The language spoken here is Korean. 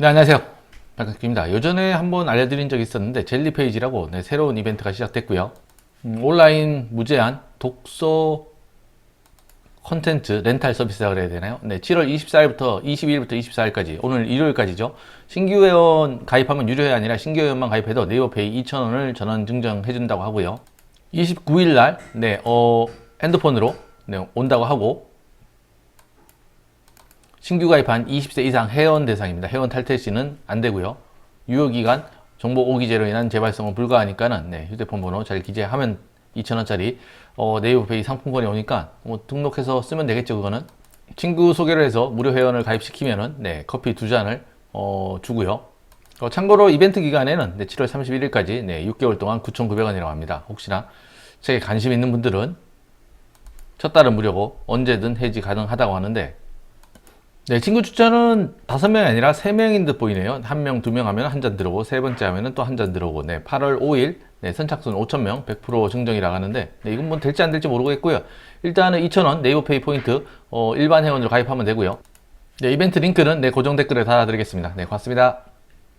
네, 안녕하세요. 박학기입니다. 요전에 한번 알려드린 적이 있었는데, 젤리 페이지라고 네, 새로운 이벤트가 시작됐고요. 음, 온라인 무제한 독서 콘텐츠 렌탈 서비스라고 그래야 되나요? 네, 7월 24일부터 22일부터 24일까지, 오늘 일요일까지죠. 신규 회원 가입하면 유료회 아니라 신규 회원만 가입해도 네이버페이 2,000원을 전원 증정해 준다고 하고요. 29일 날, 네, 어, 핸드폰으로 네, 온다고 하고, 신규 가입한 20세 이상 회원 대상입니다. 회원 탈퇴 시는 안 되고요. 유효기간 정보 오기제로 인한 재발성은 불가하니까는 네, 휴대폰 번호 잘 기재하면 2,000원짜리 어, 네이버페이 상품권이 오니까 뭐 등록해서 쓰면 되겠죠 그거는 친구 소개를 해서 무료 회원을 가입시키면은 네, 커피 두 잔을 어, 주고요. 어, 참고로 이벤트 기간에는 네, 7월 31일까지 네, 6개월 동안 9,900원이라고 합니다. 혹시나 책에 관심 있는 분들은 첫 달은 무료고 언제든 해지 가능하다고 하는데 네, 친구 추천은 다섯 명이 아니라 세 명인 듯 보이네요. 한 명, 두 명 하면 한 잔 들어오고, 세 번째 하면은 또한 잔 들어오고, 네, 8월 5일, 네, 선착순 5,000명, 100% 증정이라고 하는데, 네, 이건 뭐 될지 안 될지 모르겠고요. 일단은 2,000원 네이버 페이 포인트, 어, 일반 회원으로 가입하면 되고요. 네, 이벤트 링크는 네, 고정 댓글에 달아드리겠습니다. 네, 고맙습니다.